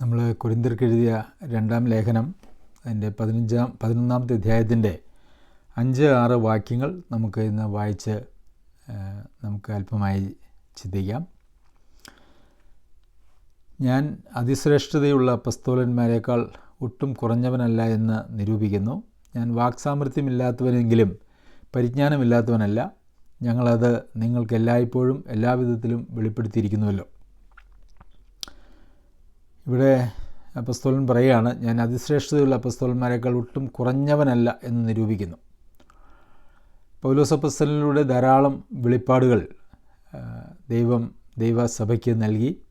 നമ്മൾ കൊരിന്തർക്ക് എഴുതിയ രണ്ടാം ലേഖനം അതിന്റെ പതിനഞ്ചാം പതിനൊന്നാമത്തെ അധ്യായത്തിന്റെ അഞ്ച് ആറ് വാക്യങ്ങൾ നമുക്ക് ഇന്ന് വായിച്ച് നമുക്ക് അല്പമായി ചിന്തിക്കാം. ഞാൻ അതിശ്രേഷ്ഠതയുള്ള പസ്തോലന്മാരെക്കാൾ ഒട്ടും കുറഞ്ഞവനല്ല എന്ന് നിരൂപിക്കുന്നു. ഞാൻ വാക്സാമർഥ്യമില്ലാത്തവനെങ്കിലും പരിജ്ഞാനമില്ലാത്തവനല്ല. ഞങ്ങളത് നിങ്ങൾക്ക് എല്ലായ്പ്പോഴും എല്ലാവിധത്തിലും വെളിപ്പെടുത്തിയിരിക്കുന്നുവല്ലോ. ഇവിടെ അപ്പസ്തോലൻ പറയുകയാണ് ഞാൻ അതിശ്രേഷ്ഠതയുള്ള അപ്പസ്തോലന്മാരെക്കാൾ ഒട്ടും കുറഞ്ഞവനല്ല എന്ന് നിരൂപിക്കുന്നു. പൗലോസ് അപ്പസ്തലിലൂടെ ധാരാളം വെളിപ്പാടുകൾ ദൈവം ദൈവസഭയ്ക്ക് നൽകി.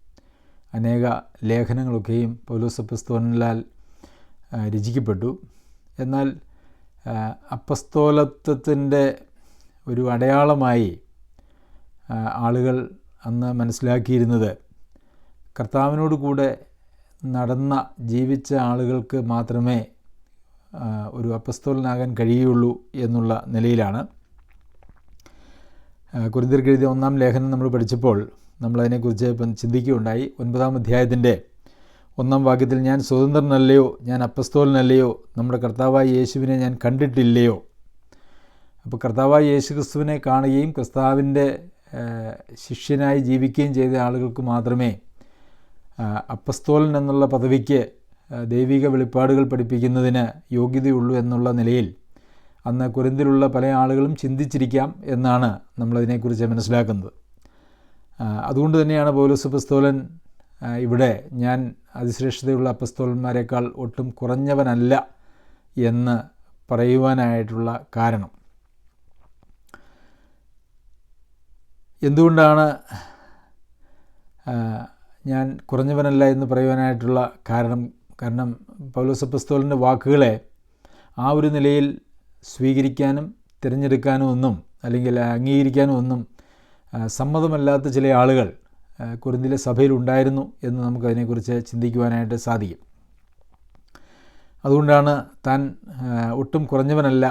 അനേക ലേഖനങ്ങളൊക്കെയും പൗലോസ് അപ്പസ്തോലനാൽ ആ, രചിക്കപ്പെട്ടു. എന്നാൽ അപ്പസ്തോലത്വത്തിന്റെ ഒരു അടയാളമായി ആളുകൾ അന്ന് മനസ്സിലാക്കിയിരുന്നത് കർത്താവിനോട് കൂടെ നടന്ന ജീവിച്ച ആളുകൾക്ക് മാത്രമേ ഒരു അപ്പസ്തോലനാകാൻ കഴിയുള്ളൂ എന്നുള്ള നിലയിലാണ്. കുരിന്തിർക്ക് എഴുതിയ ഒന്നാം ലേഖനം നമ്മൾ പഠിച്ചപ്പോൾ നമ്മളതിനെക്കുറിച്ച് ചിന്തിക്കുകയുണ്ടായി. ഒൻപതാം അധ്യായത്തിന്റെ ഒന്നാം വാക്യത്തിൽ ഞാൻ സ്വതന്ത്രനല്ലയോ? ഞാൻ അപ്പസ്തോലനല്ലയോ? നമ്മുടെ കർത്താവായ യേശുവിനെ ഞാൻ കണ്ടിട്ടില്ലയോ? അപ്പോൾ കർത്താവായ യേശു ക്രിസ്തുവിനെ കാണുകയും ക്രിസ്താവിന്റെ ശിഷ്യനായി ജീവിക്കുകയും ചെയ്ത ആളുകൾക്ക് മാത്രമേ അപ്പസ്തോലൻ എന്നുള്ള പദവിക്ക് ദൈവിക വെളിപ്പാടുകൾ പഠിപ്പിക്കുന്നതിന് യോഗ്യതയുള്ളൂ എന്നുള്ള നിലയിൽ അന്ന് കുരന്തിലുള്ള പല ആളുകളും ചിന്തിച്ചിരിക്കാം എന്നാണ് നമ്മളതിനെക്കുറിച്ച് മനസ്സിലാക്കുന്നത്. അതുകൊണ്ട് തന്നെയാണ് പൗലോസ് അപ്പസ്തോലൻ ഇവിടെ ഞാൻ അതിശ്രേഷ്ഠതയുള്ള അപ്പസ്തോലന്മാരെക്കാൾ ഒട്ടും കുറഞ്ഞവനല്ല എന്ന് പറയുവാനായിട്ടുള്ള കാരണം. എന്തുകൊണ്ടാണ് ഞാൻ കുറഞ്ഞവനല്ല എന്ന് പറയുവാനായിട്ടുള്ള കാരണം കാരണം പൗലോസ് അപ്പസ്തോലിന്റെ വാക്കുകളെ ആ ഒരു നിലയിൽ സ്വീകരിക്കാനും തിരഞ്ഞെടുക്കാനും ഒന്നും അല്ലെങ്കിൽ അംഗീകരിക്കാനും ഒന്നും സമ്മതമല്ലാത്ത ചില ആളുകൾ കുരുന്തിലെ ഉണ്ടായിരുന്നു എന്ന് നമുക്കതിനെക്കുറിച്ച് ചിന്തിക്കുവാനായിട്ട് സാധിക്കും. അതുകൊണ്ടാണ് താൻ ഒട്ടും കുറഞ്ഞവനല്ല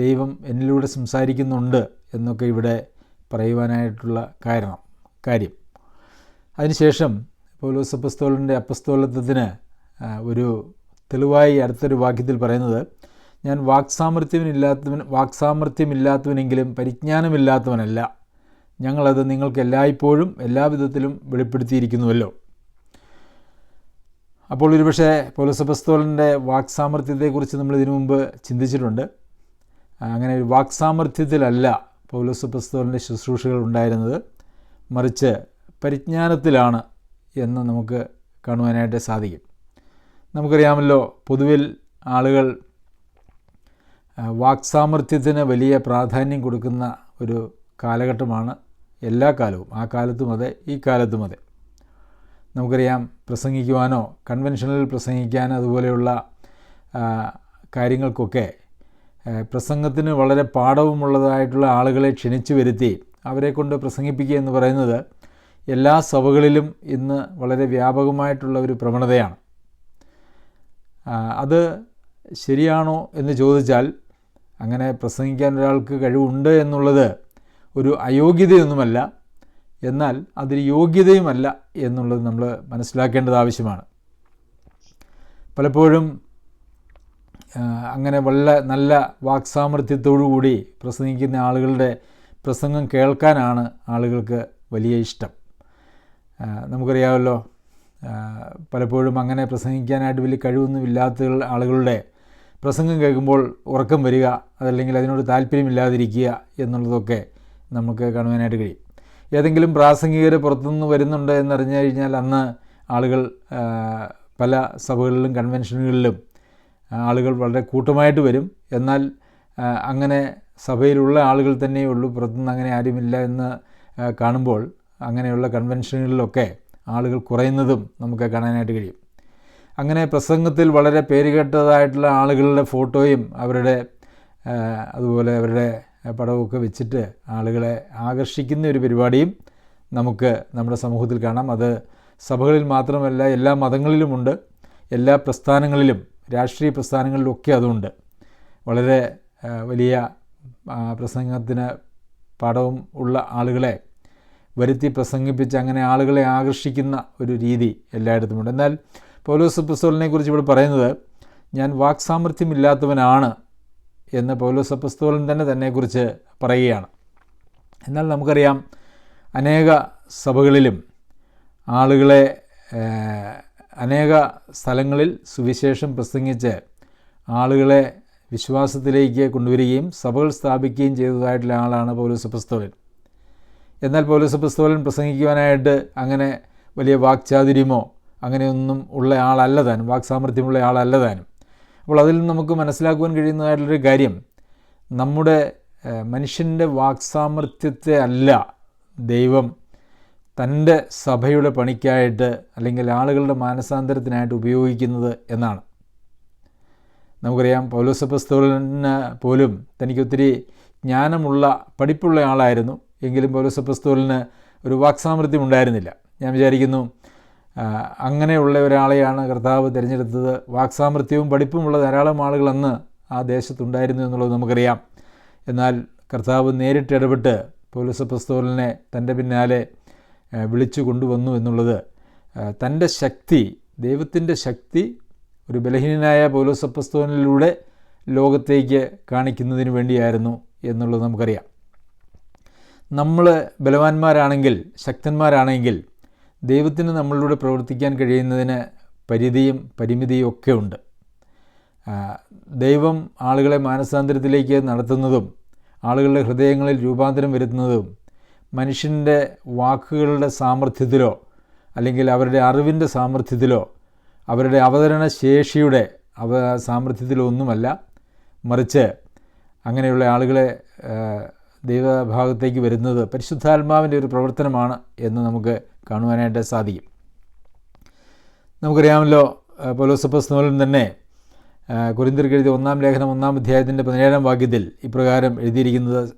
ദൈവം എന്നിലൂടെ സംസാരിക്കുന്നുണ്ട് എന്നൊക്കെ ഇവിടെ പറയുവാനായിട്ടുള്ള കാരണം കാര്യം. അതിനുശേഷം പൗലോസ് അപ്പസ്തോലിന്റെ അപ്പസ്തോലത്വത്തിന് ഒരു തെളിവായി അടുത്തൊരു വാക്യത്തിൽ പറയുന്നത് ഞാൻ വാക്സാമർത്ഥ്യമില്ലാത്തവൻ വാക്സാമർത്ഥ്യമില്ലാത്തവനെങ്കിലും പരിജ്ഞാനമില്ലാത്തവനല്ല. ഞങ്ങളത് നിങ്ങൾക്ക് എല്ലായ്പ്പോഴും എല്ലാവിധത്തിലും വെളിപ്പെടുത്തിയിരിക്കുന്നുവല്ലോ. അപ്പോൾ ഒരുപക്ഷെ പൗലോസ് അപ്പസ്തോലിന്റെ വാക്സാമർത്ഥ്യത്തെക്കുറിച്ച് നമ്മൾ ഇതിനു മുമ്പ് ചിന്തിച്ചിട്ടുണ്ട്. അങ്ങനെ ഒരു വാക്സാമർത്ഥ്യത്തിലല്ല പൗലോസ് അപ്പസ്തോലിന്റെ ശുശ്രൂഷകൾ ഉണ്ടായിരുന്നത്. മറിച്ച് പരിജ്ഞാനത്തിലാണ് എന്ന് നമുക്ക് കാണുവാനായിട്ട് സാധിക്കും. നമുക്കറിയാമല്ലോ പൊതുവിൽ ആളുകൾ വാക്സാമർഥ്യത്തിന് വലിയ പ്രാധാന്യം കൊടുക്കുന്ന ഒരു കാലഘട്ടമാണ് എല്ലാ കാലവും. ആ കാലത്തും അതെ ഈ കാലത്തും അതെ. നമുക്കറിയാം പ്രസംഗിക്കുവാനോ കൺവെൻഷനിൽ പ്രസംഗിക്കാൻ അതുപോലെയുള്ള കാര്യങ്ങൾക്കൊക്കെ പ്രസംഗത്തിന് വളരെ പാഠവുമുള്ളതായിട്ടുള്ള ആളുകളെ ക്ഷണിച്ചു വരുത്തി അവരെ കൊണ്ട് പ്രസംഗിപ്പിക്കുക എന്ന് പറയുന്നത് എല്ലാ സഭകളിലും ഇന്ന് വളരെ വ്യാപകമായിട്ടുള്ള ഒരു പ്രവണതയാണ്. അത് ശരിയാണോ എന്ന് ചോദിച്ചാൽ അങ്ങനെ പ്രസംഗിക്കാൻ ഒരാൾക്ക് കഴിവുണ്ട് എന്നുള്ളത് ഒരു അയോഗ്യതയൊന്നുമല്ല. എന്നാൽ അതൊരു യോഗ്യതയുമല്ല എന്നുള്ളത് നമ്മൾ മനസ്സിലാക്കേണ്ടത് ആവശ്യമാണ്. പലപ്പോഴും അങ്ങനെ വളരെ നല്ല വാക്സാമർഥ്യത്തോടുകൂടി പ്രസംഗിക്കുന്ന ആളുകളുടെ പ്രസംഗം കേൾക്കാനാണ് ആളുകൾക്ക് വലിയ ഇഷ്ടം. നമുക്കറിയാമല്ലോ പലപ്പോഴും അങ്ങനെ പ്രസംഗിക്കാനായിട്ട് വലിയ കഴിവൊന്നും ഇല്ലാത്ത ആളുകളുടെ പ്രസംഗം കേൾക്കുമ്പോൾ ഉറക്കം വരിക അതല്ലെങ്കിൽ അതിനോട് താല്പര്യമില്ലാതിരിക്കുക എന്നുള്ളതൊക്കെ നമുക്ക് കാണുവാനായിട്ട് കഴിയും. ഏതെങ്കിലും പ്രാസംഗികർ പുറത്തുനിന്ന് വരുന്നുണ്ട് എന്നറിഞ്ഞു കഴിഞ്ഞാൽ അന്ന് ആളുകൾ പല സഭകളിലും കൺവെൻഷനുകളിലും ആളുകൾ വളരെ കൂട്ടമായിട്ട് വരും. എന്നാൽ അങ്ങനെ സഭയിലുള്ള ആളുകൾ തന്നെയേ ഉള്ളൂ പുറത്തുനിന്ന് അങ്ങനെ ആരുമില്ല എന്ന് കാണുമ്പോൾ അങ്ങനെയുള്ള കൺവെൻഷനുകളിലൊക്കെ ആളുകൾ കുറയുന്നതും നമുക്ക് കാണാനായിട്ട് കഴിയും. അങ്ങനെ പ്രസംഗത്തിൽ വളരെ പേരുകേട്ടതായിട്ടുള്ള ആളുകളുടെ ഫോട്ടോയും അവരുടെ അതുപോലെ അവരുടെ പടവുമൊക്കെ വെച്ചിട്ട് ആളുകളെ ആകർഷിക്കുന്ന ഒരു പരിപാടിയും നമുക്ക് നമ്മുടെ സമൂഹത്തിൽ കാണാം. അത് സഭകളിൽ മാത്രമല്ല എല്ലാ മതങ്ങളിലുമുണ്ട്. എല്ലാ പ്രസ്ഥാനങ്ങളിലും രാഷ്ട്രീയ പ്രസ്ഥാനങ്ങളിലൊക്കെ അതുണ്ട്. വളരെ വലിയ പ്രസംഗത്തിന് പടവും ഉള്ള ആളുകളെ വരുത്തി പ്രസംഗിപ്പിച്ച് അങ്ങനെ ആളുകളെ ആകർഷിക്കുന്ന ഒരു രീതി എല്ലായിടത്തുമുണ്ട് എന്നാൽ പൗലോസ് അപ്പസ്തോലിനെ കുറിച്ച് ഇവിടെ പറയുന്നത് ഞാൻ വാക്സാമർഥ്യമില്ലാത്തവനാണ് എന്ന് പൗലോസ് അപ്പസ്തോലൻ തന്നെ തന്നെക്കുറിച്ച് പറയുകയാണ്. എന്നാൽ നമുക്കറിയാം അനേക സഭകളിലും ആളുകളെ അനേക സ്ഥലങ്ങളിൽ സുവിശേഷം പ്രസംഗിച്ച് ആളുകളെ വിശ്വാസത്തിലേക്ക് കൊണ്ടുവരികയും സഭകൾ സ്ഥാപിക്കുകയും ചെയ്തതായിട്ടുള്ള ആളാണ് പൗലോസ് അപ്പസ്തോലൻ. എന്നാൽ പൗലോസ് പുസ്തകൻ പ്രസംഗിക്കുവാനായിട്ട് അങ്ങനെ വലിയ വാക്ചാതുര്യമോ അങ്ങനെയൊന്നും ഉള്ള ആളല്ല താനും വാക്സാമർഥ്യമുള്ള ആളല്ല താനും. അപ്പോൾ അതിൽ നിന്ന് നമുക്ക് മനസ്സിലാക്കുവാൻ കഴിയുന്നതായിട്ടുള്ളൊരു കാര്യം നമ്മുടെ മനുഷ്യന്റെ വാക്സാമർഥ്യത്തെ അല്ല ദൈവം തന്റെ സഭയുടെ പണിക്കായിട്ട് അല്ലെങ്കിൽ ആളുകളുടെ മാനസാന്തരത്തിനായിട്ട് ഉപയോഗിക്കുന്നത് എന്നാണ്. നമുക്കറിയാം പൗലോസപ്പസ്തോലിന് പോലും തനിക്കൊത്തിരി ജ്ഞാനമുള്ള പഠിപ്പുള്ള ആളായിരുന്നു. എങ്കിലും പൗലോസപ്പസ്തോലിന് ഒരു വാക്സാമൃത്യം ഉണ്ടായിരുന്നില്ല. ഞാൻ വിചാരിക്കുന്നു അങ്ങനെയുള്ള ഒരാളെയാണ് കർത്താവ് തിരഞ്ഞെടുത്തത്. വാക്സാമൃത്യവും പഠിപ്പുമുള്ള ധാരാളം ആളുകൾ അന്ന് ആ ദേശത്തുണ്ടായിരുന്നു എന്നുള്ളത് നമുക്കറിയാം. എന്നാൽ കർത്താവ് നേരിട്ട് ഇടപെട്ട് പൗലോസപ്പസ്തോലിനെ തന്റെ പിന്നാലെ വിളിച്ചു കൊണ്ടുവന്നു എന്നുള്ളത് തന്റെ ശക്തി ദൈവത്തിന്റെ ശക്തി ഒരു ബലഹീനനായ പൗലോസപ്പസ്തോനിലൂടെ ലോകത്തേക്ക് കാണിക്കുന്നതിന് വേണ്ടിയായിരുന്നു എന്നുള്ളത് നമുക്കറിയാം. നമ്മൾ ബലവാന്മാരാണെങ്കിൽ ശക്തന്മാരാണെങ്കിൽ ദൈവത്തിന് നമ്മളിലൂടെ പ്രവർത്തിക്കാൻ കഴിയുന്നതിന് പരിധിയും പരിമിതിയും ഒക്കെ ഉണ്ട്. ദൈവം ആളുകളെ മാനസാന്തരത്തിലേക്ക് നടത്തുന്നതും ആളുകളുടെ ഹൃദയങ്ങളിൽ രൂപാന്തരം വരുത്തുന്നതും മനുഷ്യന്റെ വാക്കുകളുടെ സാമർഥ്യത്തിലോ അല്ലെങ്കിൽ അവരുടെ അറിവിന്റെ സാമർഥ്യത്തിലോ അവരുടെ അവതരണ ശേഷിയുടെ അവ സാമർഥ്യത്തിലോ ഒന്നുമല്ല. മറിച്ച് അങ്ങനെയുള്ള ആളുകളെ ദൈവഭാഗത്തേക്ക് വരുന്നത് പരിശുദ്ധാത്മാവിന്റെ ഒരു പ്രവർത്തനമാണ് എന്ന് നമുക്ക് കാണുവാനായിട്ട് സാധിക്കും. നമുക്കറിയാമല്ലോ പൊലോസപ്പസ് പൊലോസപ്പസ്നോലും തന്നെ കുരിന്തിർക്ക് ഒന്നാം ലേഖനം ഒന്നാം അധ്യായത്തിന്റെ പതിനേഴാം വാക്യത്തിൽ ഇപ്രകാരം എഴുതിയിരിക്കുന്നത്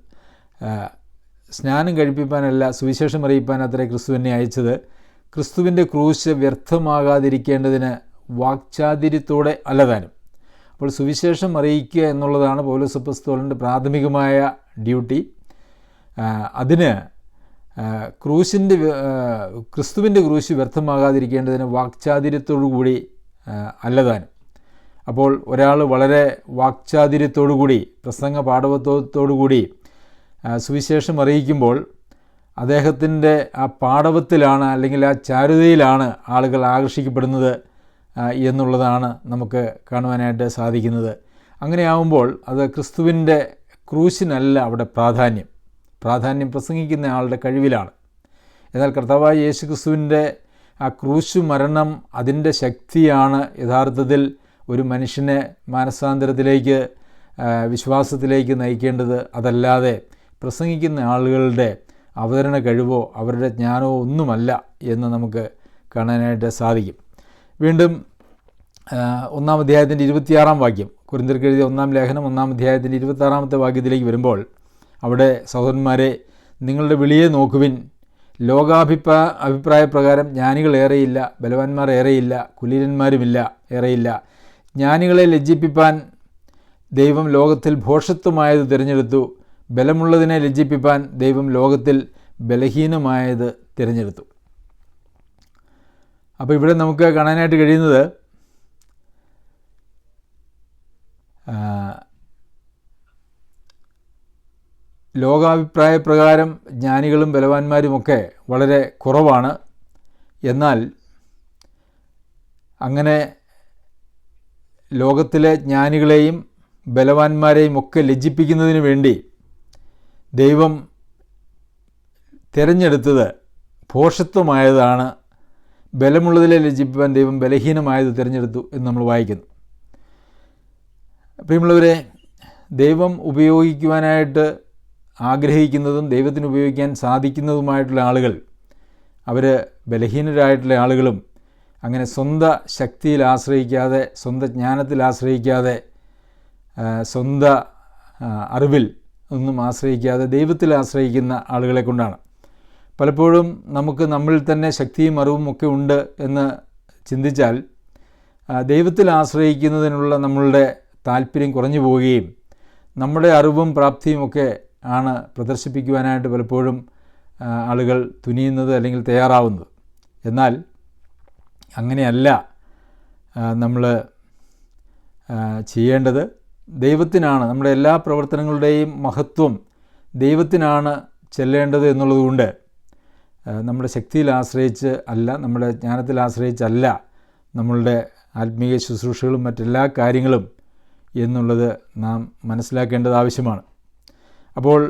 സ്നാനം കഴിപ്പിക്കാനല്ല സുവിശേഷം അറിയിപ്പാൻ അത്ര ക്രിസ്തുവിനെ അയച്ചത്. ക്രിസ്തുവിന്റെ ക്രൂശ് വ്യർത്ഥമാകാതിരിക്കേണ്ടതിന് വാക്ചാതിര്യത്തോടെ അല്ലതാനും. അപ്പോൾ സുവിശേഷം അറിയിക്കുക എന്നുള്ളതാണ് പൗലോസപ്പസ്തോലിന്റെ പ്രാഥമികമായ ഡ്യൂട്ടി. അതിന് ക്രൂശിന്റെ ക്രിസ്തുവിന്റെ ക്രൂശ് വ്യർത്ഥമാകാതിരിക്കേണ്ടതിന് വാക്ചാതിര്യത്തോടു കൂടി അല്ലതാനും. അപ്പോൾ ഒരാൾ വളരെ വാക്ചാതിര്യത്തോടു കൂടി പ്രസംഗ പാഠവത്വത്തോടു കൂടി സുവിശേഷം അറിയിക്കുമ്പോൾ അദ്ദേഹത്തിന്റെ ആ പാടവത്തിലാണ് അല്ലെങ്കിൽ ആ ചാരുതയിലാണ് ആളുകൾ ആകർഷിക്കപ്പെടുന്നത് എന്നുള്ളതാണ് നമുക്ക് കാണുവാനായിട്ട് സാധിക്കുന്നത്. അങ്ങനെയാവുമ്പോൾ അത് ക്രിസ്തുവിന്റെ ക്രൂശിനല്ല അവിടെ പ്രാധാന്യം. പ്രാധാന്യം പ്രസംഗിക്കുന്ന ആളുടെ കഴിവിലാണ്. എന്നാൽ കർത്താവായ യേശു ക്രിസ്തുവിന്റെ ആ ക്രൂശു മരണം അതിന്റെ ശക്തിയാണ് യഥാർത്ഥത്തിൽ ഒരു മനുഷ്യനെ മാനസാന്തരത്തിലേക്ക് വിശ്വാസത്തിലേക്ക് നയിക്കേണ്ടത്. അതല്ലാതെ പ്രസംഗിക്കുന്ന ആളുകളുടെ അവതരണ കഴിവോ അവരുടെ ജ്ഞാനമോ ഒന്നുമല്ല എന്ന് നമുക്ക് കാണാനായിട്ട് സാധിക്കും. വീണ്ടും ഒന്നാം അധ്യായത്തിന്റെ ഇരുപത്തിയാറാം വാക്യം കുരിന്തിർക്ക് എഴുതിയ ഒന്നാം ലേഖനം ഒന്നാം അധ്യായത്തിന്റെ ഇരുപത്താറാമത്തെ വാക്യത്തിലേക്ക് വരുമ്പോൾ അവിടെ സഹോദരന്മാരെ നിങ്ങളുടെ വിളിയെ നോക്കുവിൻ. ലോകാഭിപ്രായ അഭിപ്രായ പ്രകാരം ജ്ഞാനികൾ ഏറെയില്ല ബലവാന്മാർ ഏറെയില്ല കുലീനന്മാരുമില്ല ഏറെയില്ല. ജ്ഞാനികളെ ലജ്ജിപ്പിപ്പാൻ ദൈവം ലോകത്തിൽ ഭോഷത്വമായത് തിരഞ്ഞെടുത്തു. ബലമുള്ളതിനെ ലജ്ജിപ്പിപ്പാൻ ദൈവം ലോകത്തിൽ ബലഹീനമായത് തിരഞ്ഞെടുത്തു. അപ്പോൾ ഇവിടെ നമുക്ക് കാണാനായിട്ട് കഴിയുന്നത് ലോകാഭിപ്രായ പ്രകാരം ജ്ഞാനികളും ബലവാന്മാരുമൊക്കെ വളരെ കുറവാണ്. എന്നാൽ അങ്ങനെ ലോകത്തിലെ ജ്ഞാനികളെയും ബലവാന്മാരെയും ഒക്കെ ലജ്ജിപ്പിക്കുന്നതിന് വേണ്ടി ദൈവം തിരഞ്ഞെടുത്തത് ഭോഷത്വമായതാണ് ബലമുള്ളതിലെ ലജ്ജിപ്പാൻ ദൈവം ബലഹീനമായത് തിരഞ്ഞെടുത്തു എന്ന് നമ്മൾ വായിക്കുന്നു. പ്രിയമുള്ളവരെ ദൈവം ഉപയോഗിക്കുവാനായിട്ട് ആഗ്രഹിക്കുന്നതും ദൈവത്തിന് ഉപയോഗിക്കാൻ സാധിക്കുന്നതുമായിട്ടുള്ള ആളുകൾ അവർ ബലഹീനരായിട്ടുള്ള ആളുകളും അങ്ങനെ സ്വന്ത ശക്തിയിൽ ആശ്രയിക്കാതെ സ്വന്തം ജ്ഞാനത്തിൽ ആശ്രയിക്കാതെ സ്വന്ത അറിവിൽ ഒന്നും ആശ്രയിക്കാതെ ദൈവത്തിൽ ആശ്രയിക്കുന്ന ആളുകളെ കൊണ്ടാണ്. പലപ്പോഴും നമുക്ക് നമ്മളിൽ തന്നെ ശക്തിയും അറിവും ഒക്കെ ഉണ്ട് എന്ന് ചിന്തിച്ചാൽ ദൈവത്തിൽ ആശ്രയിക്കുന്നതിനുള്ള നമ്മളുടെ താല്പര്യം കുറഞ്ഞു പോവുകയും നമ്മുടെ അറിവും പ്രാപ്തിയും ഒക്കെ ആണ് പ്രദർശിപ്പിക്കുവാനായിട്ട് പലപ്പോഴും ആളുകൾ തുനിയുന്നത് അല്ലെങ്കിൽ തയ്യാറാവുന്നത്. എന്നാൽ അങ്ങനെയല്ല നമ്മൾ ചെയ്യേണ്ടത് ദൈവത്തിനാണ്. നമ്മുടെ എല്ലാ പ്രവർത്തനങ്ങളുടെയും മഹത്വം ദൈവത്തിനാണ് ചെല്ലേണ്ടത് എന്നുള്ളതുകൊണ്ട് നമ്മുടെ ശക്തിയിൽ ആശ്രയിച്ച് അല്ല നമ്മുടെ ജ്ഞാനത്തിൽ ആശ്രയിച്ചല്ല നമ്മളുടെ ആത്മീയ ശുശ്രൂഷകളും മറ്റെല്ലാ കാര്യങ്ങളും എന്നുള്ളത് നാം മനസ്സിലാക്കേണ്ടത് ആവശ്യമാണ്. അപ്പോൾ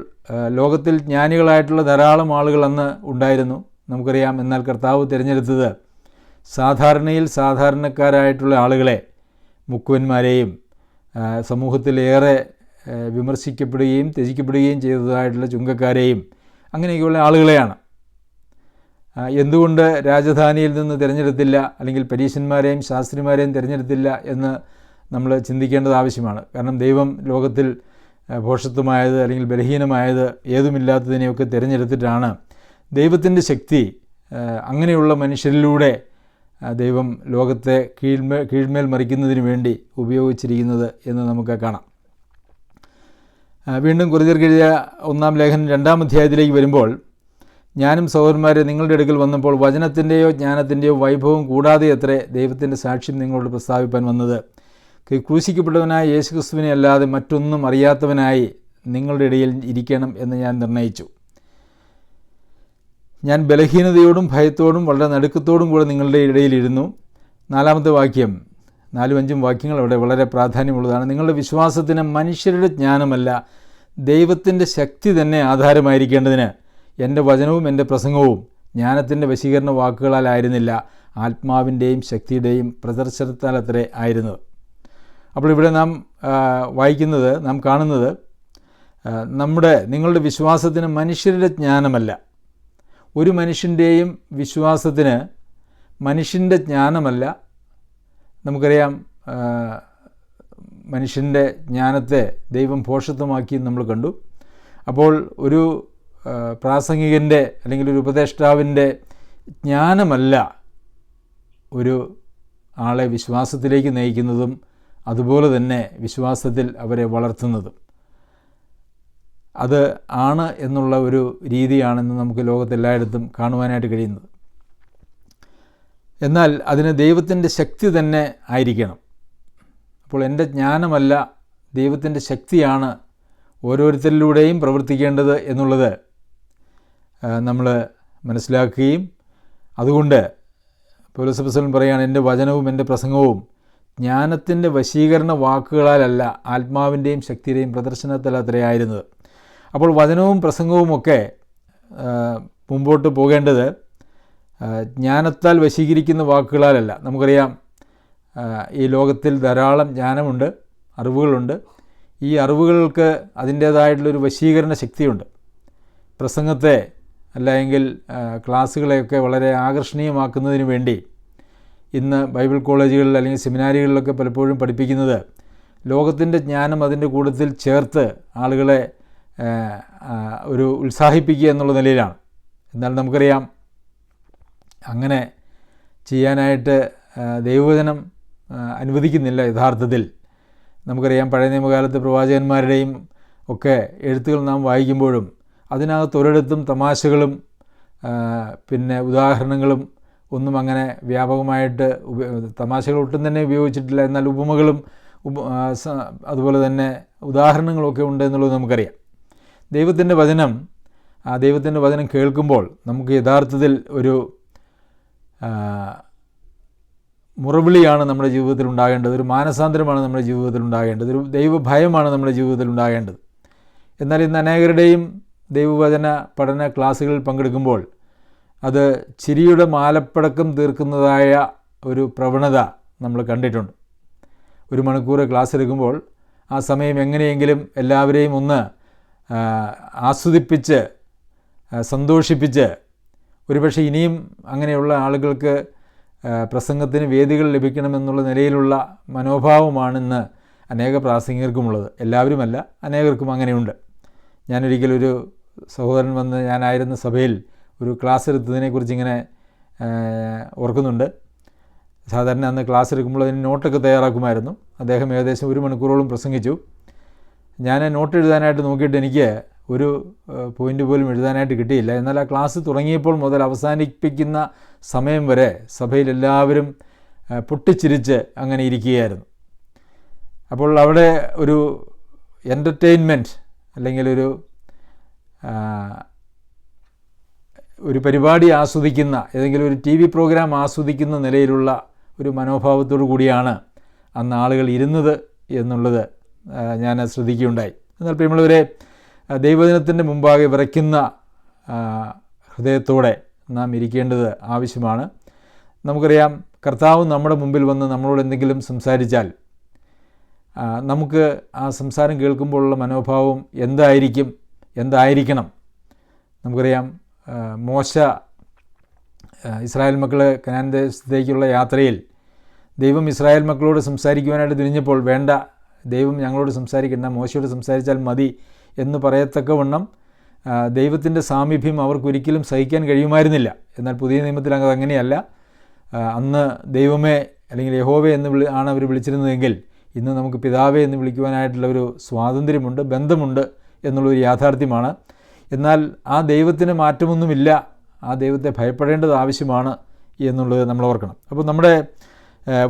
ലോകത്തിൽ ജ്ഞാനികളായിട്ടുള്ള ധാരാളം ആളുകൾ അന്ന് ഉണ്ടായിരുന്നു. നമുക്കറിയാം എന്നാൽ കർത്താവ് തിരഞ്ഞെടുത്തത് സാധാരണയിൽ സാധാരണക്കാരായിട്ടുള്ള ആളുകളെ മുക്കുവന്മാരെയും സമൂഹത്തിലേറെ വിമർശിക്കപ്പെടുകയും ത്യജിക്കപ്പെടുകയും ചെയ്തതായിട്ടുള്ള ചുങ്കക്കാരെയും അങ്ങനെയൊക്കെയുള്ള ആളുകളെയാണ്. എന്തുകൊണ്ട് രാജധാനിയിൽ നിന്ന് തിരഞ്ഞെടുത്തില്ല അല്ലെങ്കിൽ പരീശന്മാരെയും ശാസ്ത്രിമാരെയും തിരഞ്ഞെടുത്തില്ല എന്ന് നമ്മൾ ചിന്തിക്കേണ്ടത് ആവശ്യമാണ്. കാരണം ദൈവം ലോകത്തിൽ ഭോഷത്വമായത് അല്ലെങ്കിൽ ബലഹീനമായത് ഏതുമില്ലാത്തതിനെയൊക്കെ തിരഞ്ഞെടുത്തിട്ടാണ് ദൈവത്തിന്റെ ശക്തി അങ്ങനെയുള്ള മനുഷ്യരിലൂടെ ദൈവം ലോകത്തെ കീഴ്മേ കീഴ്മേൽ മറിക്കുന്നതിന് വേണ്ടി ഉപയോഗിച്ചിരിക്കുന്നത് എന്ന് നമുക്ക് കാണാം. വീണ്ടും കുറിച്ചെഴുതിയ ഒന്നാം ലേഖനം രണ്ടാം അധ്യായത്തിലേക്ക് വരുമ്പോൾ ഞാനും സഹോദരന്മാരെ നിങ്ങളുടെ അടുക്കൽ വന്നപ്പോൾ വചനത്തിന്റെയോ ജ്ഞാനത്തിന്റെയോ വൈഭവം കൂടാതെ അത്രേ ദൈവത്തിന്റെ സാക്ഷ്യം നിങ്ങളോട് പ്രസ്താവിപ്പാൻ വന്നത്. ക്രൂശിക്കപ്പെട്ടവനായ യേശുക്രിസ്തുവിനെ അല്ലാതെ മറ്റൊന്നും അറിയാത്തവനായി നിങ്ങളുടെ ഇടയിൽ ഇരിക്കണം എന്ന് ഞാൻ നിർണയിച്ചു. ഞാൻ ബലഹീനതയോടും ഭയത്തോടും വളരെ നടുക്കത്തോടും കൂടെ നിങ്ങളുടെ ഇടയിലിരുന്നു നാലാമത്തെ വാക്യം നാലും അഞ്ചും വാക്യങ്ങൾ അവിടെ വളരെ പ്രാധാന്യമുള്ളതാണ്. നിങ്ങളുടെ വിശ്വാസത്തിന് മനുഷ്യരുടെ ജ്ഞാനമല്ല ദൈവത്തിന്റെ ശക്തി തന്നെ ആധാരമായിരിക്കേണ്ടതിന്. എന്റെ വചനവും എന്റെ പ്രസംഗവും ജ്ഞാനത്തിന്റെ വശീകരണ വാക്കുകളാലായിരുന്നില്ല ആത്മാവിന്റെയും ശക്തിയുടെയും പ്രദർശനത്താലത്രേ ആയിരുന്നു. ആയിരുന്നത് അപ്പോൾ ഇവിടെ നാം വായിക്കുന്നത് നാം കാണുന്നത് നമ്മുടെ നിങ്ങളുടെ വിശ്വാസത്തിന് മനുഷ്യരുടെ ജ്ഞാനമല്ല. ഒരു മനുഷ്യന്റെയും വിശ്വാസത്തിന് മനുഷ്യന്റെ ജ്ഞാനമല്ല. നമുക്കറിയാം മനുഷ്യന്റെ ജ്ഞാനത്തെ ദൈവം ഭോഷത്വമാക്കി നമ്മൾ കണ്ടു. അപ്പോൾ ഒരു പ്രാസംഗികന്റെ അല്ലെങ്കിൽ ഒരു ഉപദേഷ്ടാവിന്റെ ജ്ഞാനമല്ല ഒരു ആളെ വിശ്വാസത്തിലേക്ക് നയിക്കുന്നതും അതുപോലെ തന്നെ വിശ്വാസത്തിൽ അവരെ വളർത്തുന്നതും. അത് ആണ് എന്നുള്ള ഒരു രീതിയാണെന്ന് നമുക്ക് ലോകത്തെല്ലായിടത്തും കാണുവാനായിട്ട് കഴിയുന്നത്. എന്നാൽ അതിന് ദൈവത്തിന്റെ ശക്തി തന്നെ ആയിരിക്കണം. അപ്പോൾ എന്റെ ജ്ഞാനമല്ല ദൈവത്തിന്റെ ശക്തിയാണ് ഓരോരുത്തരിലൂടെയും പ്രവർത്തിക്കേണ്ടത് എന്നുള്ളത് നമ്മൾ മനസ്സിലാക്കുകയും അതുകൊണ്ട് പൗരസഭസലൻ പറയുകയാണ് എന്റെ വചനവും എന്റെ പ്രസംഗവും ജ്ഞാനത്തിന്റെ വശീകരണ വാക്കുകളാലല്ല ആത്മാവിന്റെയും ശക്തിയുടെയും പ്രദർശനത്തിൽ അത്രയായിരുന്നത്. അപ്പോൾ വചനവും പ്രസംഗവുമൊക്കെ മുമ്പോട്ട് പോകേണ്ടത് ജ്ഞാനത്താൽ വശീകരിക്കുന്ന വാക്കുകളാലല്ല. നമുക്കറിയാം ഈ ലോകത്തിൽ ധാരാളം ജ്ഞാനമുണ്ട് അറിവുകളുണ്ട്. ഈ അറിവുകൾക്ക് അതിന്റേതായിട്ടുള്ളൊരു വശീകരണ ശക്തിയുണ്ട്. പ്രസംഗത്തെ അല്ലെങ്കിൽ ക്ലാസ്സുകളെയൊക്കെ വളരെ ആകർഷണീയമാക്കുന്നതിന് വേണ്ടി ഇന്ന് ബൈബിൾ കോളേജുകളിൽ അല്ലെങ്കിൽ സെമിനാരികളിലൊക്കെ പലപ്പോഴും പഠിപ്പിക്കുന്നത് ലോകത്തിന്റെ ജ്ഞാനം അതിന്റെ കൂട്ടത്തിൽ ചേർത്ത് ആളുകളെ ഒരു ഉത്സാഹിപ്പിക്കുക എന്നുള്ള നിലയിലാണ്. എന്നാൽ നമുക്കറിയാം. അങ്ങനെ ചെയ്യാനായിട്ട് ദൈവവചനം അനുവദിക്കുന്നില്ല യഥാർത്ഥത്തിൽ. നമുക്കറിയാം പഴയ നിയമകാലത്തെ പ്രവാചകന്മാരുടെയും ഒക്കെ എഴുത്തുകൾ നാം വായിക്കുമ്പോഴും അതിനകത്ത് ഒരിടത്തും തമാശകളും പിന്നെ ഉദാഹരണങ്ങളും ഒന്നും അങ്ങനെ വ്യാപകമായിട്ട് തമാശകൾ ഒട്ടും തന്നെ ഉപയോഗിച്ചിട്ടില്ല. എന്നാൽ ഉപമകളും അതുപോലെ തന്നെ ഉദാഹരണങ്ങളൊക്കെ ഉണ്ട് എന്നുള്ളത് നമുക്കറിയാം. ദൈവത്തിന്റെ വചനം ആ ദൈവത്തിന്റെ വചനം കേൾക്കുമ്പോൾ നമുക്ക് യഥാർത്ഥത്തിൽ ഒരു മുറവിളിയാണ് നമ്മുടെ ജീവിതത്തിൽ ഉണ്ടാകേണ്ടത്. ഒരു മാനസാന്തരമാണ് നമ്മുടെ ജീവിതത്തിൽ ഉണ്ടാകേണ്ടത്. ഒരു ദൈവഭയമാണ് നമ്മുടെ ജീവിതത്തിൽ ഉണ്ടാകേണ്ടത്. എന്നാൽ ഇന്ന് അനേകരുടെയും ദൈവവചന പഠന ക്ലാസ്സുകളിൽ പങ്കെടുക്കുമ്പോൾ അത് ചിരിയുടെ മാലപ്പടക്കം തീർക്കുന്നതായ ഒരു പ്രവണത നമ്മൾ കണ്ടിട്ടുണ്ട്. ഒരു മണിക്കൂർ ക്ലാസ് എടുക്കുമ്പോൾ ആ സമയം എങ്ങനെയെങ്കിലും എല്ലാവരെയും ഒന്ന് ആസ്വദിപ്പിച്ച് സന്തോഷിപ്പിച്ച് ഒരുപക്ഷെ ഇനിയും അങ്ങനെയുള്ള ആളുകൾക്ക് പ്രസംഗത്തിന് വേദികൾ ലഭിക്കണമെന്നുള്ള നിലയിലുള്ള മനോഭാവമാണിന്ന് അനേക പ്രാസംഗികർക്കുമുള്ളത്. എല്ലാവരുമല്ല അനേകർക്കും അങ്ങനെയുണ്ട്. ഞാനൊരിക്കലൊരു സഹോദരൻ വന്ന് ഞാനായിരുന്ന സഭയിൽ ഒരു ക്ലാസ് എടുത്തതിനെക്കുറിച്ച് ഇങ്ങനെ ഓർക്കുന്നുണ്ട്. സാധാരണ അന്ന് ക്ലാസ് എടുക്കുമ്പോൾ അതിന് നോട്ടൊക്കെ തയ്യാറാക്കുമായിരുന്നു. അദ്ദേഹം ഏകദേശം ഒരു മണിക്കൂറോളം പ്രസംഗിച്ചു. ഞാൻ നോട്ട് എഴുതാനായിട്ട് നോക്കിയിട്ട് എനിക്ക് ഒരു പോയിന്റ് പോലും എഴുതാനായിട്ട് കിട്ടിയില്ല. എന്നാൽ ആ ക്ലാസ് തുടങ്ങിയപ്പോൾ മുതൽ അവസാനിപ്പിക്കുന്ന സമയം വരെ സഭയിൽ എല്ലാവരും പൊട്ടിച്ചിരിച്ച് അങ്ങനെ ഇരിക്കുകയായിരുന്നു. അപ്പോൾ അവിടെ ഒരു എന്റർടൈൻമെന്റ് അല്ലെങ്കിൽ ഒരു ഒരു പരിപാടി ആസ്വദിക്കുന്ന ഏതെങ്കിലും ഒരു ടി വി പ്രോഗ്രാം ആസ്വദിക്കുന്ന നിലയിലുള്ള ഒരു മനോഭാവത്തോടു കൂടിയാണ് അന്ന് ആളുകൾ ഇരുന്നത് എന്നുള്ളത് ഞാൻ ശ്രദ്ധിക്കുകയുണ്ടായി. എന്നാൽ ആ, ദൈവദിനത്തിന്റെ മുമ്പാകെ വിറയ്ക്കുന്ന ഹൃദയത്തോടെ നാം ഇരിക്കേണ്ടത് ആവശ്യമാണ്. നമുക്കറിയാം കർത്താവ് നമ്മുടെ മുമ്പിൽ വന്ന് നമ്മളോട് എന്തെങ്കിലും സംസാരിച്ചാൽ നമുക്ക് ആ സംസാരം കേൾക്കുമ്പോഴുള്ള മനോഭാവം എന്തായിരിക്കും എന്തായിരിക്കണം? നമുക്കറിയാം മോശ ഇസ്രായേൽ മക്കൾ കനാൻ ദേശത്തേക്കുള്ള യാത്രയിൽ ദൈവം ഇസ്രായേൽ മക്കളോട് സംസാരിക്കുവാനായിട്ട് തിരിഞ്ഞപ്പോൾ വേണ്ട ദൈവം ഞങ്ങളോട് സംസാരിക്കേണ്ട മോശയോട് സംസാരിച്ചാൽ മതി എന്ന് പറയത്തക്കവണ്ണം ദൈവത്തിന്റെ സാമീപ്യം അവർക്കൊരിക്കലും സഹിക്കാൻ കഴിയുമായിരുന്നില്ല. എന്നാൽ പുതിയ നിയമത്തിൽ അത് അങ്ങനെയല്ല. അന്ന് ദൈവമേ അല്ലെങ്കിൽ യഹോവേ എന്ന് വിളി ആണ് അവർ വിളിച്ചിരുന്നതെങ്കിൽ ഇന്ന് നമുക്ക് പിതാവേ എന്ന് വിളിക്കുവാനായിട്ടുള്ള ഒരു സ്വാതന്ത്ര്യമുണ്ട് ബന്ധമുണ്ട് എന്നുള്ളൊരു യാഥാർത്ഥ്യമാണ്. എന്നാൽ ആ ദൈവത്തിന് മാറ്റമൊന്നുമില്ല. ആ ദൈവത്തെ ഭയപ്പെടേണ്ടത് ആവശ്യമാണ് എന്നുള്ളത് നമ്മൾ ഓർക്കണം. അപ്പോൾ നമ്മുടെ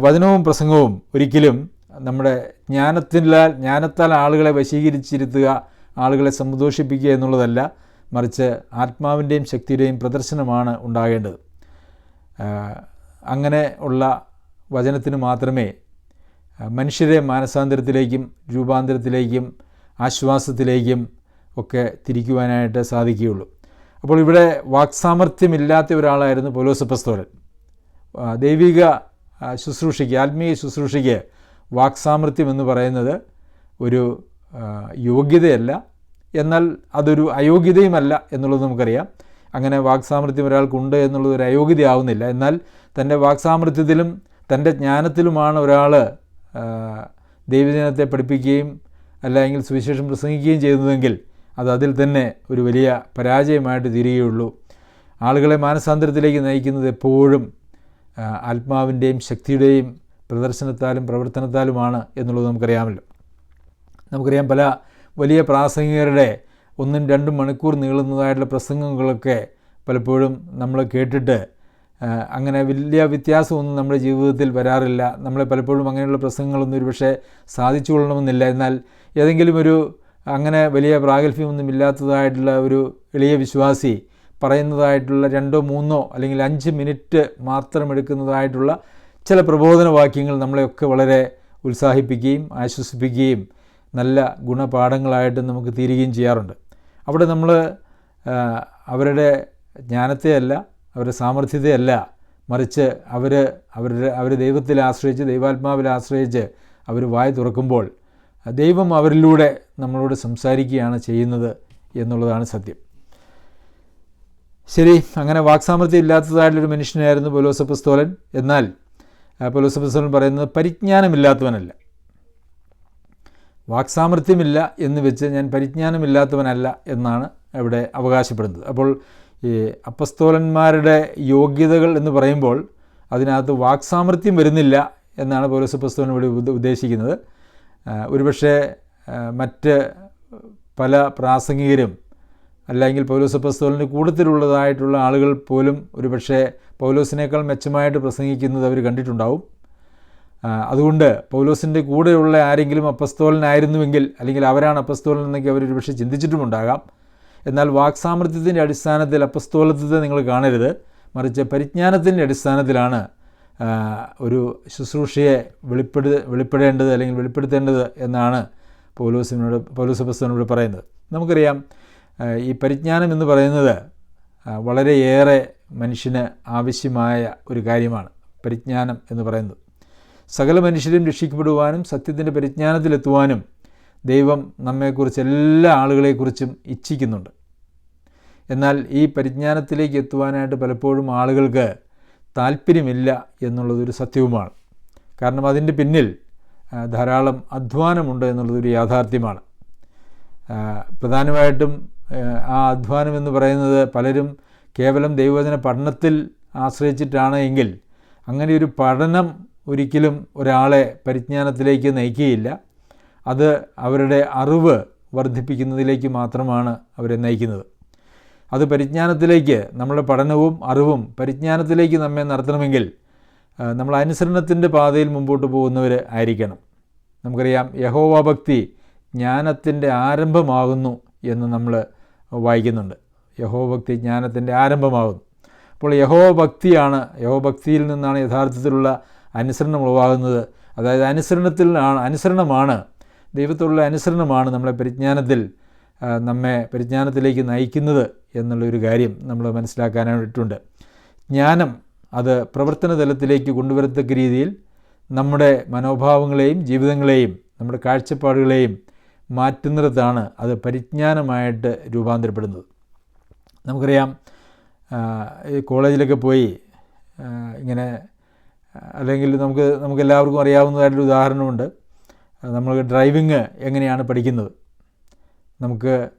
വചനവും പ്രസംഗവും ഒരിക്കലും നമ്മുടെ ജ്ഞാനത്തിനാൽ ജ്ഞാനത്താൽ ആളുകളെ വശീകരിച്ചിരുത്തുക ആളുകളെ സന്തോഷിപ്പിക്കുക എന്നുള്ളതല്ല മറിച്ച് ആത്മാവിന്റെയും ശക്തിയുടെയും പ്രദർശനമാണ് ഉണ്ടാകേണ്ടത്. അങ്ങനെ ഉള്ള വചനത്തിന് മാത്രമേ മനുഷ്യരെ മാനസാന്തരത്തിലേക്കും രൂപാന്തരത്തിലേക്കും ആശ്വാസത്തിലേക്കും ഒക്കെ തിരിക്കുവാനായിട്ട് സാധിക്കുകയുള്ളൂ. അപ്പോൾ ഇവിടെ വാക്സാമർഥ്യമില്ലാത്ത ഒരാളായിരുന്നു പൊലോസപ്പസ്തോലൻ ദൈവിക ശുശ്രൂഷയ്ക്ക് ആത്മീയ ശുശ്രൂഷയ്ക്ക് വാക്സാമർഥ്യം എന്ന് പറയുന്നത് ഒരു യോഗ്യതയല്ല. എന്നാൽ അതൊരു അയോഗ്യതയുമല്ല എന്നുള്ളത് നമുക്കറിയാം. അങ്ങനെ വാക്സാമർഥ്യം ഒരാൾക്കുണ്ട് എന്നുള്ളത് ഒരു അയോഗ്യതയാവുന്നില്ല. എന്നാൽ തന്റെ വാക്സാമർഥ്യത്തിലും തന്റെ ജ്ഞാനത്തിലുമാണ് ഒരാൾ ദൈവജനത്തെ പഠിപ്പിക്കുകയും അല്ലെങ്കിൽ സുവിശേഷം പ്രസംഗിക്കുകയും ചെയ്യുന്നതെങ്കിൽ അത് അതിൽ തന്നെ ഒരു വലിയ പരാജയമായിട്ട് തീരുകയുള്ളൂ. ആളുകളെ മാനസാന്തരത്തിലേക്ക് നയിക്കുന്നത് എപ്പോഴും ആത്മാവിന്റെയും ശക്തിയുടെയും പ്രദർശനത്താലും പ്രവർത്തനത്താലുമാണ് എന്നുള്ളത് നമുക്കറിയാമല്ലോ. നമുക്കറിയാം പല വലിയ പ്രാസംഗികരുടെ ഒന്നും രണ്ടും മണിക്കൂർ നീളുന്നതായിട്ടുള്ള പ്രസംഗങ്ങളൊക്കെ പലപ്പോഴും നമ്മൾ കേട്ടിട്ട് അങ്ങനെ വലിയ വ്യത്യാസമൊന്നും നമ്മുടെ ജീവിതത്തിൽ വരാറില്ല. നമ്മളെ പലപ്പോഴും അങ്ങനെയുള്ള പ്രസംഗങ്ങളൊന്നും ഒരുപക്ഷെ സാധിച്ചു കൊള്ളണമെന്നില്ല എന്നാൽ ഏതെങ്കിലും ഒരു അങ്ങനെ വലിയ പ്രാഗൽഭ്യമൊന്നും ഇല്ലാത്തതായിട്ടുള്ള ഒരു എളിയ വിശ്വാസി പറയുന്നതായിട്ടുള്ള രണ്ടോ മൂന്നോ അല്ലെങ്കിൽ അഞ്ച് മിനിറ്റ് മാത്രം എടുക്കുന്നതായിട്ടുള്ള ചില പ്രബോധന വാക്യങ്ങൾ നമ്മളെയൊക്കെ വളരെ ഉത്സാഹിപ്പിക്കുകയും ആശ്വസിപ്പിക്കുകയും നല്ല ഗുണപാഠങ്ങളായിട്ട് നമുക്ക് തീരുകയും ചെയ്യാറുണ്ട്. അവിടെ നമ്മൾ അവരുടെ ജ്ഞാനത്തെയല്ല അവരുടെ സാമർഥ്യത്തെയല്ല മറിച്ച് അവർ അവരുടെ അവർ ദൈവത്തിൽ ആശ്രയിച്ച് ദൈവാത്മാവിൽ ആശ്രയിച്ച് അവർ വായ തുറക്കുമ്പോൾ ദൈവം അവരിലൂടെ നമ്മളോട് സംസാരിക്കുകയാണ് ചെയ്യുന്നത് എന്നുള്ളതാണ് സത്യം. ശരി അങ്ങനെ വാക്സാമർത്ഥ്യം ഇല്ലാത്തതായിട്ടുള്ളൊരു മനുഷ്യനായിരുന്നു പൗലോസപ്പസ്തോലൻ എന്നാൽ പൗലോസപ്പസ്തോലൻ പറയുന്നത് പരിജ്ഞാനമില്ലാത്തവനല്ല. വാക്സാമർത്ഥ്യമില്ല എന്ന് വെച്ച് ഞാൻ പരിജ്ഞാനമില്ലാത്തവനല്ല എന്നാണ് അവിടെ അവകാശപ്പെടുന്നത്. അപ്പോൾ ഈ അപ്പസ്തോലന്മാരുടെ യോഗ്യതകൾ എന്ന് പറയുമ്പോൾ അതിനകത്ത് വാക്സാമർത്ഥ്യം വരുന്നില്ല എന്നാണ് പൗലോസപ്പസ്തോലൻ ഇവിടെ ഉദ്ദ- ഉദ്ദേശിക്കുന്നത്. ഒരുപക്ഷെ മറ്റ് പല പ്രാസംഗികരും അല്ലെങ്കിൽ പൗലോസ് പൗലോസപ്പസ്തോലിന്റെ കൂട്ടത്തിലുള്ളതായിട്ടുള്ള ആളുകൾ പോലും ഒരുപക്ഷെ പൗലോസിനേക്കാൾ മെച്ചമായിട്ട് പ്രസംഗിക്കുന്നത് അവർ കണ്ടിട്ടുണ്ടാവും. അതുകൊണ്ട് പൗലോസിന്റെ കൂടെയുള്ള ആരെങ്കിലും അപ്പസ്തോലനായിരുന്നുവെങ്കിൽ അല്ലെങ്കിൽ അവരാണ് അപ്പസ്തോലൻ എന്നൊക്കെ അവർ ഒരുപക്ഷെ ചിന്തിച്ചിട്ടുമുണ്ടാകാം. എന്നാൽ വാക്സാമർത്ഥ്യത്തിന്റെ അടിസ്ഥാനത്തിൽ അപ്പസ്തോലത്വത്തെ നിങ്ങൾ കാണരുത്. മറിച്ച് പരിജ്ഞാനത്തിന്റെ അടിസ്ഥാനത്തിലാണ് ഒരു ശുശ്രൂഷയെ വെളിപ്പെടു വെളിപ്പെടേണ്ടത് അല്ലെങ്കിൽ വെളിപ്പെടുത്തേണ്ടത് എന്നാണ് പൗലോസിനോട് പൗലോസ് അപ്പസ്തോലിനോട് പറയുന്നത്. നമുക്കറിയാം ഈ പരിജ്ഞാനം എന്ന് പറയുന്നത് വളരെയേറെ മനുഷ്യന് ആവശ്യമായ ഒരു കാര്യമാണ് പരിജ്ഞാനം എന്ന് പറയുന്നത്. സകല മനുഷ്യരും രക്ഷിക്കപ്പെടുവാനും സത്യത്തിന്റെ പരിജ്ഞാനത്തിലെത്തുവാനും ദൈവം നമ്മെക്കുറിച്ച് എല്ലാ ആളുകളെക്കുറിച്ചും ഇച്ഛിക്കുന്നുണ്ട്. എന്നാൽ ഈ പരിജ്ഞാനത്തിലേക്ക് എത്തുവാനായിട്ട് പലപ്പോഴും ആളുകൾക്ക് താല്പര്യമില്ല എന്നുള്ളതൊരു സത്യവുമാണ്. കാരണം അതിന്റെ പിന്നിൽ ധാരാളം അധ്വാനമുണ്ട് എന്നുള്ളതൊരു യാഥാർത്ഥ്യമാണ്. പ്രധാനമായിട്ടും ആ അധ്വാനം എന്ന് പറയുന്നത് പലരും കേവലം ദൈവവചന പഠനത്തിൽ ആശ്രയിച്ചിട്ടാണ് എങ്കിൽ അങ്ങനെ ഒരു പഠനം ഒരിക്കലും ഒരാളെ പരിജ്ഞാനത്തിലേക്ക് നയിക്കുകയില്ല. അത് അവരുടെ അറിവ് വർദ്ധിപ്പിക്കുന്നതിലേക്ക് മാത്രമാണ് അവരെ നയിക്കുന്നത്. അത് പരിജ്ഞാനത്തിലേക്ക് നമ്മുടെ പഠനവും അറിവും പരിജ്ഞാനത്തിലേക്ക് നമ്മെ നടത്തണമെങ്കിൽ നമ്മൾ അനുസരണത്തിന്റെ പാതയിൽ മുമ്പോട്ട് പോകുന്നവർ ആയിരിക്കണം. നമുക്കറിയാം യഹോവ ഭക്തി ജ്ഞാനത്തിന്റെ ആരംഭമാകുന്നു എന്ന് നമ്മൾ വായിക്കുന്നുണ്ട്. യഹോഭക്തി ജ്ഞാനത്തിന്റെ ആരംഭമാകുന്നു. അപ്പോൾ യഹോഭക്തിയാണ് യഹോഭക്തിയിൽ നിന്നാണ് യഥാർത്ഥത്തിലുള്ള അനുസരണം ഉളവാകുന്നത്. അതായത് അനുസരണത്തിലാണ് അനുസരണമാണ് ദൈവത്തോടുള്ള അനുസരണമാണ് നമ്മളെ പരിജ്ഞാനത്തിൽ നമ്മെ പരിജ്ഞാനത്തിലേക്ക് നയിക്കുന്നത് എന്നുള്ളൊരു കാര്യം നമ്മൾ മനസ്സിലാക്കാനായിട്ടുണ്ട്. ജ്ഞാനം അത് പ്രവർത്തന തലത്തിലേക്ക് കൊണ്ടുവരത്തക്ക രീതിയിൽ നമ്മുടെ മനോഭാവങ്ങളെയും ജീവിതങ്ങളെയും നമ്മുടെ കാഴ്ചപ്പാടുകളെയും മാറ്റുന്നിടത്താണ് അത് പരിജ്ഞാനമായിട്ട് രൂപാന്തരപ്പെടുന്നത്. നമുക്കറിയാം കോളേജിലൊക്കെ പോയി ഇങ്ങനെ അല്ലെങ്കിൽ നമുക്ക് നമുക്ക് എല്ലാവർക്കും അറിയാവുന്നതായിട്ടൊരു ഉദാഹരണമുണ്ട്. നമ്മൾ ഡ്രൈവിങ് എങ്ങനെയാണ് പഠിക്കുന്നത്? നമുക്ക്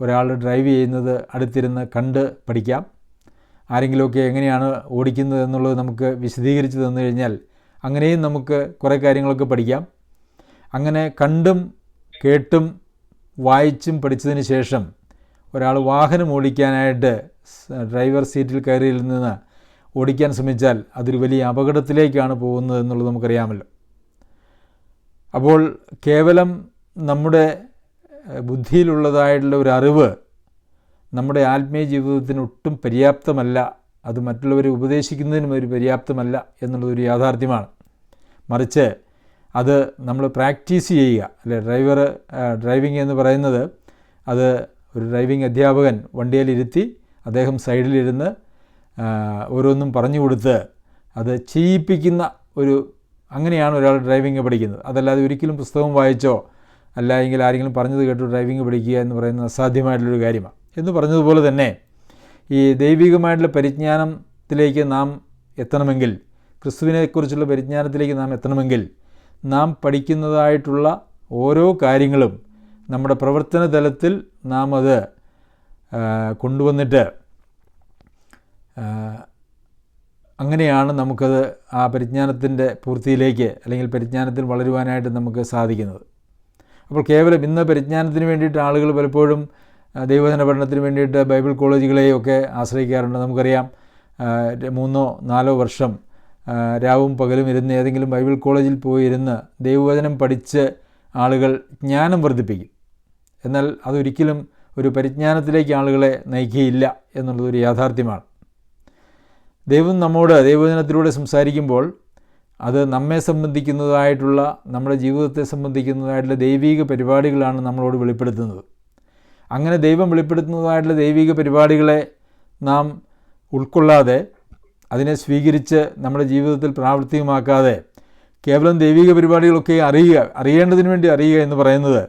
ഒരാൾ ഡ്രൈവ് ചെയ്യുന്നത് അടുത്തിരുന്ന് കണ്ട് പഠിക്കാം. ആരെങ്കിലുമൊക്കെ എങ്ങനെയാണ് ഓടിക്കുന്നത് എന്നുള്ളത് നമുക്ക് വിശദീകരിച്ച് തന്നു കഴിഞ്ഞാൽ അങ്ങനെയും നമുക്ക് കുറേ കാര്യങ്ങളൊക്കെ പഠിക്കാം. അങ്ങനെ കണ്ടും കേട്ടും വായിച്ചും പഠിച്ചതിന് ശേഷം ഒരാൾ വാഹനം ഓടിക്കാനായിട്ട് ഡ്രൈവർ സീറ്റിൽ കയറിയിൽ നിന്ന് ഓടിക്കാൻ ശ്രമിച്ചാൽ അതൊരു വലിയ അപകടത്തിലേക്കാണ് പോകുന്നത് എന്നുള്ളത് നമുക്കറിയാമല്ലോ. അപ്പോൾ കേവലം നമ്മുടെ ബുദ്ധിയിലുള്ളതായിട്ടുള്ള ഒരു അറിവ് നമ്മുടെ ആത്മീയ ജീവിതത്തിന് ഒട്ടും പര്യാപ്തമല്ല. അത് മറ്റുള്ളവരെ ഉപദേശിക്കുന്നതിനും ഒരു പര്യാപ്തമല്ല എന്നുള്ളതൊരു യാഥാർത്ഥ്യമാണ്. മറിച്ച് അത് നമ്മൾ പ്രാക്ടീസ് ചെയ്യുക. അല്ലെ ഡ്രൈവർ ഡ്രൈവിംഗ് എന്ന് പറയുന്നത് അത് ഒരു ഡ്രൈവിംഗ് അധ്യാപകൻ വണ്ടിയിലിരുത്തി അദ്ദേഹം സൈഡിലിരുന്ന് ഓരോന്നും പറഞ്ഞു കൊടുത്ത് അത് ചെയ്യിപ്പിക്കുന്ന ഒരു അങ്ങനെയാണ് ഒരാൾ ഡ്രൈവിംഗ് പഠിക്കുന്നത്. അതല്ലാതെ ഒരിക്കലും പുസ്തകം വായിച്ചോ അല്ല എങ്കിൽ ആരെങ്കിലും പറഞ്ഞത് കേട്ട് ഡ്രൈവിംഗ് പഠിക്കുക എന്ന് പറയുന്നത് അസാധ്യമായിട്ടുള്ളൊരു കാര്യമാണ്. എന്ന് പറഞ്ഞതുപോലെ തന്നെ ഈ ദൈവികമായിട്ടുള്ള പരിജ്ഞാനത്തിലേക്ക് നാം എത്തണമെങ്കിൽ ക്രിസ്തുവിനെക്കുറിച്ചുള്ള പരിജ്ഞാനത്തിലേക്ക് നാം എത്തണമെങ്കിൽ നാം പഠിക്കുന്നതായിട്ടുള്ള ഓരോ കാര്യങ്ങളും നമ്മുടെ പ്രവർത്തന തലത്തിൽ നാം അത് കൊണ്ടുവന്നിട്ട് അങ്ങനെയാണ് നമുക്കത് ആ പരിജ്ഞാനത്തിന്റെ പൂർത്തിയിലേക്ക് അല്ലെങ്കിൽ പരിജ്ഞാനത്തിൽ വളരുവാനായിട്ട് നമുക്ക് സാധിക്കുന്നത്. അപ്പോൾ കേവലം ഇന്ന് പരിജ്ഞാനത്തിന് വേണ്ടിയിട്ട് ആളുകൾ പലപ്പോഴും ദൈവജന പഠനത്തിന് വേണ്ടിയിട്ട് ബൈബിൾ കോളേജുകളെയൊക്കെ ആശ്രയിക്കാറുണ്ട്. നമുക്കറിയാം മൂന്നോ നാലോ വർഷം രാവും പകലും ഇരുന്ന് ഏതെങ്കിലും ബൈബിൾ കോളേജിൽ പോയി ഇരുന്ന് ദൈവവചനം പഠിച്ച് ആളുകൾ ജ്ഞാനം വർദ്ധിപ്പിക്കും. എന്നാൽ അതൊരിക്കലും ഒരു പരിജ്ഞാനത്തിലേക്ക് ആളുകളെ നയിക്കുകയില്ല എന്നുള്ളതൊരു യാഥാർത്ഥ്യമാണ്. ദൈവം നമ്മോട് ദൈവവചനത്തിലൂടെ സംസാരിക്കുമ്പോൾ അത് നമ്മെ സംബന്ധിക്കുന്നതായിട്ടുള്ള നമ്മുടെ ജീവിതത്തെ സംബന്ധിക്കുന്നതായിട്ടുള്ള ദൈവീക പരിപാടികളാണ് നമ്മളോട് വെളിപ്പെടുത്തുന്നത്. അങ്ങനെ ദൈവം വെളിപ്പെടുത്തുന്നതായിട്ടുള്ള ദൈവിക പരിപാടികളെ നാം ഉൾക്കൊള്ളാതെ അതിനെ സ്വീകരിച്ച് നമ്മുടെ ജീവിതത്തിൽ പ്രാവർത്തികമാക്കാതെ കേവലം ദൈവിക പരിപാടികളൊക്കെ അറിയുക അറിയേണ്ടതിന് വേണ്ടി അറിയുക എന്ന് പറയുന്നത്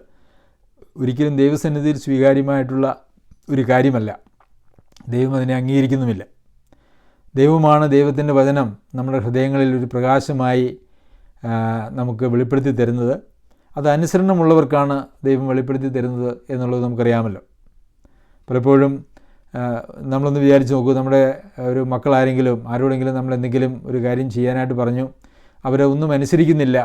ഒരിക്കലും ദൈവസന്നിധിയിൽ സ്വീകാര്യമായിട്ടുള്ള ഒരു കാര്യമല്ല. ദൈവം അതിനെ അംഗീകരിക്കുന്നുമില്ല. ദൈവമാണ് ദൈവത്തിന്റെ വചനം നമ്മുടെ ഹൃദയങ്ങളിൽ ഒരു പ്രകാശമായി നമുക്ക് വെളിപ്പെടുത്തി തരുന്നത്. അത് അനുസരണമുള്ളവർക്കാണ് ദൈവം വെളിപ്പെടുത്തി തരുന്നത് എന്നുള്ളത് നമുക്കറിയാമല്ലോ. പലപ്പോഴും നമ്മളൊന്ന് വിചാരിച്ച് നോക്കൂ നമ്മുടെ ഒരു മക്കളാരെങ്കിലും ആരോടെങ്കിലും നമ്മൾ എന്തെങ്കിലും ഒരു കാര്യം ചെയ്യാനായിട്ട് പറഞ്ഞു അവരെ ഒന്നും അനുസരിക്കുന്നില്ല.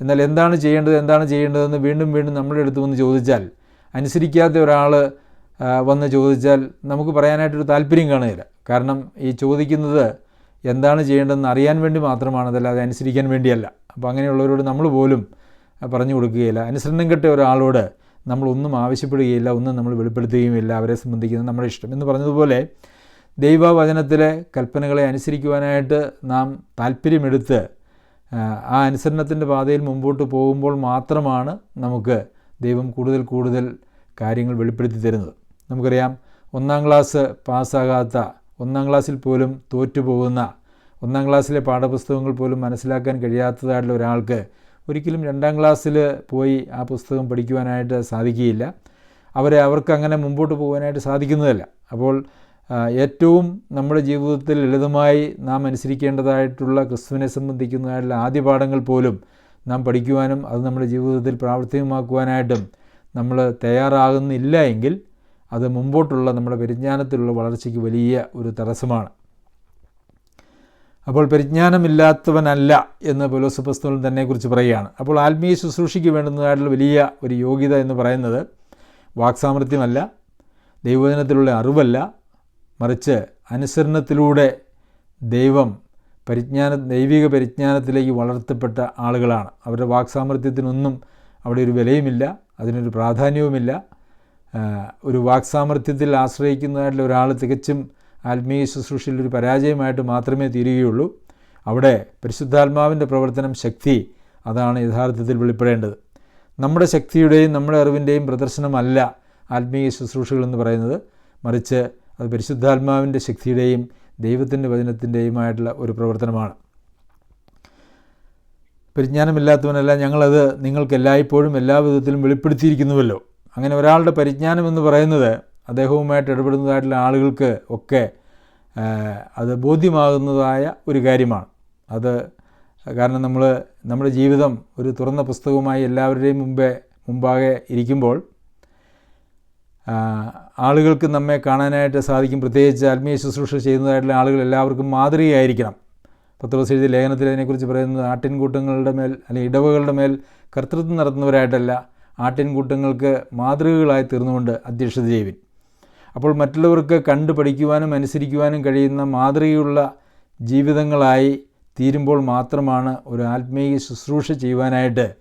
എന്നാൽ എന്താണ് ചെയ്യേണ്ടത് എന്താണ് ചെയ്യേണ്ടതെന്ന് വീണ്ടും വീണ്ടും നമ്മുടെ അടുത്ത് വന്ന് ചോദിച്ചാൽ അനുസരിക്കാത്ത ഒരാൾ വന്ന് ചോദിച്ചാൽ നമുക്ക് പറയാനായിട്ടൊരു താല്പര്യം കാണുകയില്ല. കാരണം ഈ ചോദിക്കുന്നത് എന്താണ് ചെയ്യേണ്ടതെന്ന് അറിയാൻ വേണ്ടി മാത്രമാണ് അതല്ലാതെ അനുസരിക്കാൻ വേണ്ടിയല്ല. അപ്പോൾ അങ്ങനെയുള്ളവരോട് നമ്മൾ പോലും പറഞ്ഞു കൊടുക്കുകയില്ല. അനുസരണം കെട്ട ഒരാളോട് നമ്മളൊന്നും ആവശ്യപ്പെടുകയില്ല ഒന്നും നമ്മൾ വെളിപ്പെടുത്തുകയുമില്ല അവരെ സംബന്ധിക്കുന്നത് നമ്മുടെ ഇഷ്ടം. എന്ന് പറഞ്ഞതുപോലെ ദൈവവചനത്തിലെ കൽപ്പനകളെ അനുസരിക്കുവാനായിട്ട് നാം താല്പര്യമെടുത്ത് ആ അനുസരണത്തിന്റെ പാതയിൽ മുമ്പോട്ട് പോകുമ്പോൾ മാത്രമാണ് നമുക്ക് ദൈവം കൂടുതൽ കൂടുതൽ കാര്യങ്ങൾ വെളിപ്പെടുത്തി തരുന്നത്. നമുക്കറിയാം ഒന്നാം ക്ലാസ് പാസ്സാകാത്ത ഒന്നാം ക്ലാസ്സിൽ പോലും തോറ്റുപോകുന്ന ഒന്നാം ക്ലാസ്സിലെ പാഠപുസ്തകങ്ങൾ പോലും മനസ്സിലാക്കാൻ കഴിയാത്തതായിട്ടുള്ള ഒരാൾക്ക് ഒരിക്കലും രണ്ടാം ക്ലാസ്സിൽ പോയി ആ പുസ്തകം പഠിക്കുവാനായിട്ട് സാധിക്കുകയില്ല. അവരെ അവർക്ക് അങ്ങനെ മുമ്പോട്ട് പോകാനായിട്ട് സാധിക്കുന്നതല്ല. അപ്പോൾ ഏറ്റവും നമ്മുടെ ജീവിതത്തിൽ ലളിതമായി നാം അനുസരിക്കേണ്ടതായിട്ടുള്ള ക്രിസ്തുവിനെ സംബന്ധിക്കുന്നതായിട്ടുള്ള ആദ്യ പാഠങ്ങൾ പോലും നാം പഠിക്കുവാനും അത് നമ്മുടെ ജീവിതത്തിൽ പ്രാവർത്തികമാക്കുവാനായിട്ടും നമ്മൾ തയ്യാറാകുന്നില്ല എങ്കിൽ അത് മുമ്പോട്ടുള്ള നമ്മുടെ പരിജ്ഞാനത്തിലുള്ള വളർച്ചയ്ക്ക് വലിയ ഒരു തടസ്സമാണ്. അപ്പോൾ പരിജ്ഞാനമില്ലാത്തവനല്ല എന്ന് പോലോസ് പുസ്തകം തന്നെക്കുറിച്ച് പറയുകയാണ്. അപ്പോൾ ആത്മീയ ശുശ്രൂഷയ്ക്ക് വേണ്ടുന്നതായിട്ടുള്ള വലിയ ഒരു യോഗ്യത എന്ന് പറയുന്നത് വാക്സാമർത്ഥ്യമല്ല ദൈവവചനത്തിലുള്ള അറിവല്ല മറിച്ച് അനുസരണത്തിലൂടെ ദൈവം പരിജ്ഞാന ദൈവിക പരിജ്ഞാനത്തിലേക്ക് വളർത്തപ്പെട്ട ആളുകളാണ്. അവരുടെ വാക്സാമർത്ഥ്യത്തിനൊന്നും അവിടെ ഒരു വിലയുമില്ല അതിനൊരു പ്രാധാന്യവുമില്ല. ഒരു വാക്സാമർത്ഥ്യത്തിൽ ആശ്രയിക്കുന്നതായിട്ടുള്ള ഒരാൾ തികച്ചും ആത്മീയ ശുശ്രൂഷയിൽ ഒരു പരാജയമായിട്ട് മാത്രമേ തീരുകയുള്ളൂ. അവിടെ പരിശുദ്ധാത്മാവിന്റെ പ്രവർത്തനം ശക്തി അതാണ് യഥാർത്ഥത്തിൽ വെളിപ്പെടേണ്ടത്. നമ്മുടെ ശക്തിയുടെയും നമ്മുടെ അറിവിന്റെയും പ്രദർശനമല്ല ആത്മീയ ശുശ്രൂഷകൾ എന്ന് പറയുന്നത്. മറിച്ച് അത് പരിശുദ്ധാത്മാവിന്റെ ശക്തിയുടെയും ദൈവത്തിന്റെ വചനത്തിന്റെയുമായിട്ടുള്ള ഒരു പ്രവർത്തനമാണ്. പരിജ്ഞാനമില്ലാത്തവനല്ല ഞങ്ങളത്. നിങ്ങൾക്ക് എല്ലായ്പ്പോഴും എല്ലാ വിധത്തിലും വെളിപ്പെടുത്തിയിരിക്കുന്നുവല്ലോ. അങ്ങനെ ഒരാളുടെ പരിജ്ഞാനം എന്ന് പറയുന്നത് അദ്ദേഹവുമായിട്ട് ഇടപെടുന്നതായിട്ടുള്ള ആളുകൾക്ക് ഒക്കെ അത് ബോധ്യമാകുന്നതായ ഒരു കാര്യമാണ്. അത് കാരണം നമ്മൾ നമ്മുടെ ജീവിതം ഒരു തുറന്ന പുസ്തകവുമായി എല്ലാവരുടെയും മുമ്പേ മുമ്പാകെ ഇരിക്കുമ്പോൾ ആളുകൾക്ക് നമ്മെ കാണാനായിട്ട് സാധിക്കും. പ്രത്യേകിച്ച് ആത്മീയ ശുശ്രൂഷ ചെയ്യുന്നതായിട്ടുള്ള ആളുകൾ എല്ലാവർക്കും മാതൃകയായിരിക്കണം. പത്ത് ദിവസം എഴുതിയ ലേഖനത്തിൽ അതിനെക്കുറിച്ച് പറയുന്നത് ആട്ടിൻകൂട്ടങ്ങളുടെ മേൽ അല്ലെങ്കിൽ ഇടവകളുടെ മേൽ കർത്തൃത്വം നടത്തുന്നവരായിട്ടല്ല ആട്ടിൻകൂട്ടങ്ങൾക്ക് മാതൃകകളായി തീർന്നുകൊണ്ട് അധ്യക്ഷത ചെയ്യുവിൻ അപ്പോൾ മറ്റുള്ളവർക്ക് കണ്ടു പഠിക്കുവാനും അനുസരിക്കുവാനും കഴിയുന്ന മാതൃകയുള്ള ജീവിതങ്ങളായി തീരുമ്പോൾ മാത്രമാണ് ഒരു ആത്മീയ ശുശ്രൂഷ ചെയ്യുവാനായിട്ട്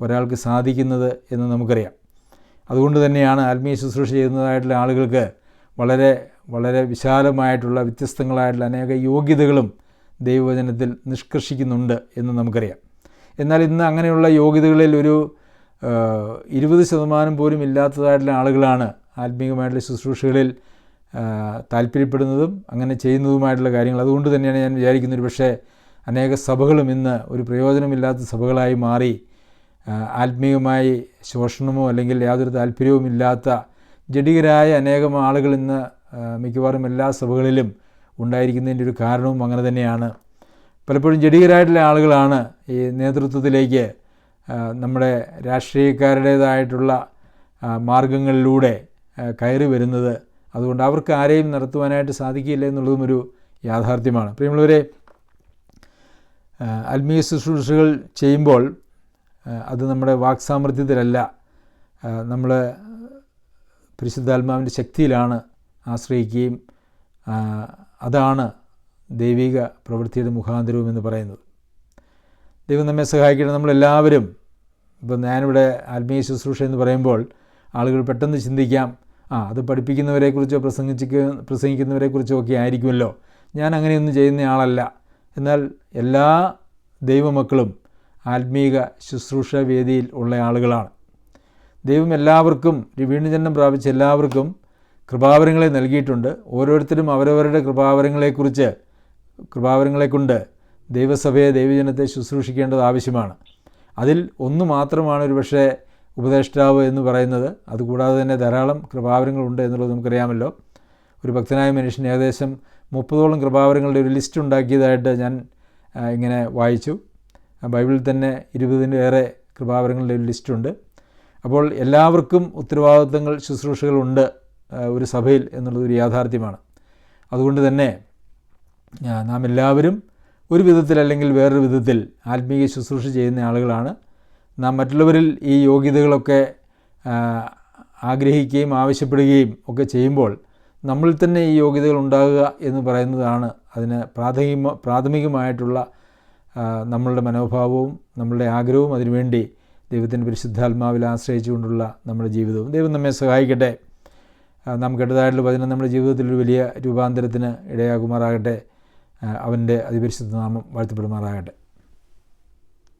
ഒരാൾക്ക് സാധിക്കുന്നത് എന്ന് നമുക്കറിയാം. അതുകൊണ്ട് തന്നെയാണ് ആത്മീയ ശുശ്രൂഷ ചെയ്യുന്നതായിട്ടുള്ള ആളുകൾക്ക് വളരെ വളരെ വിശാലമായിട്ടുള്ള വ്യത്യസ്തങ്ങളായിട്ടുള്ള അനേക യോഗ്യതകളും ദൈവവചനത്തിൽ നിഷ്കർഷിക്കുന്നുണ്ട് എന്ന് നമുക്കറിയാം. എന്നാൽ ഇന്ന് അങ്ങനെയുള്ള യോഗ്യതകളിൽ ഒരു ഇരുപത് ശതമാനം പോലും ഇല്ലാത്തതായിട്ടുള്ള ആളുകളാണ് ആത്മീയമായിട്ടുള്ള ശുശ്രൂഷകളിൽ താല്പര്യപ്പെടുന്നതും അങ്ങനെ ചെയ്യുന്നതുമായിട്ടുള്ള കാര്യങ്ങൾ. അതുകൊണ്ട് തന്നെയാണ് ഞാൻ വിചാരിക്കുന്നത് പക്ഷേ അനേക സഭകളും ഇന്ന് ഒരു പ്രയോജനമില്ലാത്ത സഭകളായി മാറി ആത്മീയമായി ശോഷണമോ അല്ലെങ്കിൽ യാതൊരു താല്പര്യവും ഇല്ലാത്ത ജഡികരായ അനേകം ആളുകൾ ഇന്ന് മിക്കവാറും എല്ലാ സഭകളിലും ഉണ്ടായിരിക്കുന്നതിന്റെ ഒരു കാരണവും അങ്ങനെ തന്നെയാണ്. പലപ്പോഴും ജഡികരായിട്ടുള്ള ആളുകളാണ് ഈ നേതൃത്വത്തിലേക്ക് നമ്മുടെ രാഷ്ട്രീയക്കാരുടേതായിട്ടുള്ള മാർഗങ്ങളിലൂടെ കയറി വരുന്നത് അതുകൊണ്ട് അവർക്ക് ആരെയും നടത്തുവാനായിട്ട് സാധിക്കില്ല എന്നുള്ളതും ഒരു യാഥാർത്ഥ്യമാണ്. പ്രിയമുള്ളവരെ ആത്മീയ ശുശ്രൂഷകൾ ചെയ്യുമ്പോൾ അത് നമ്മുടെ വാക്സാമർഥ്യത്തിലല്ല നമ്മൾ പരിശുദ്ധാത്മാവിന്റെ ശക്തിയിലാണ് ആശ്രയിക്കുകയും അതാണ് ദൈവിക പ്രവൃത്തിയുടെ മുഖാന്തരവും എന്ന് പറയുന്നത്. ദൈവം നമ്മെ സഹായിക്കണം നമ്മളെല്ലാവരും ഇപ്പം ഞാനിവിടെ ആത്മീയ ശുശ്രൂഷ എന്ന് പറയുമ്പോൾ ആളുകൾ പെട്ടെന്ന് ചിന്തിക്കാം ആ അത് പഠിപ്പിക്കുന്നവരെക്കുറിച്ചോ പ്രസംഗിച്ച് പ്രസംഗിക്കുന്നവരെക്കുറിച്ചോ ഒക്കെ ആയിരിക്കുമല്ലോ. ഞാൻ അങ്ങനെയൊന്നും ചെയ്യുന്ന ആളല്ല. എന്നാൽ എല്ലാ ദൈവമക്കളും ആത്മീക ശുശ്രൂഷ വേദിയിൽ ഉള്ള ആളുകളാണ്. ദൈവം എല്ലാവർക്കും വീണ്ടുജന്മം പ്രാപിച്ച എല്ലാവർക്കും കൃപാവരങ്ങളെ നൽകിയിട്ടുണ്ട്. ഓരോരുത്തരും അവരവരുടെ കൃപാവരങ്ങളെക്കുറിച്ച് കൃപാവരങ്ങളെ കൊണ്ട് ദൈവസഭയെ ദൈവജനത്തെ ശുശ്രൂഷിക്കേണ്ടത് ആവശ്യമാണ്. അതിൽ ഒന്ന് മാത്രമാണ് ഒരു പക്ഷേ ഉപദേഷ്ടാവ് എന്ന് പറയുന്നത്. അതുകൂടാതെ തന്നെ ധാരാളം കൃപാവരങ്ങളുണ്ട് എന്നുള്ളത് നമുക്കറിയാമല്ലോ. ഒരു ഭക്തനായ മനുഷ്യൻ ഏകദേശം മുപ്പതോളം കൃപാവരങ്ങളുടെ ഒരു ലിസ്റ്റ് ഉണ്ടാക്കിയതായിട്ട് ഞാൻ ഇങ്ങനെ വായിച്ചു. ബൈബിളിൽ തന്നെ ഇരുപതിലേറെ കൃപാവരങ്ങളുടെ ഒരു ലിസ്റ്റുണ്ട്. അപ്പോൾ എല്ലാവർക്കും ഉത്തരവാദിത്തങ്ങൾ ശുശ്രൂഷകളുണ്ട് ഒരു സഭയിൽ എന്നുള്ളത് ഒരു യാഥാർത്ഥ്യമാണ്. അതുകൊണ്ട് തന്നെ നാം എല്ലാവരും ഒരു വിധത്തിൽ അല്ലെങ്കിൽ വേറൊരു വിധത്തിൽ ആത്മീയ ശുശ്രൂഷ ചെയ്യുന്ന ആളുകളാണ്. നാം മറ്റുള്ളവരിൽ ഈ യോഗ്യതകളൊക്കെ ആഗ്രഹിക്കുകയും ആവശ്യപ്പെടുകയും ഒക്കെ ചെയ്യുമ്പോൾ നമ്മൾ തന്നെ ഈ യോഗ്യതകൾ ഉണ്ടാകുക എന്ന് പറയുന്നതാണ് അതിന് പ്രാഥമിക പ്രാഥമികമായിട്ടുള്ള നമ്മളുടെ മനോഭാവവും നമ്മളുടെ ആഗ്രഹവും അതിനുവേണ്ടി ദൈവത്തിന്റെ പരിശുദ്ധാത്മാവിൽ ആശ്രയിച്ചുകൊണ്ടുള്ള നമ്മുടെ ജീവിതവും. ദൈവം നമ്മെ സഹായിക്കട്ടെ. നാം കേട്ടതായിട്ടുള്ള വചനം നമ്മുടെ ജീവിതത്തിൽ ഒരു വലിയ രൂപാന്തരത്തിന് ഇടയാകുമാറാകട്ടെ. അവന്റെ അതിപരിശുദ്ധ നാമം വാഴ്ത്തപ്പെടുമാറാകട്ടെ.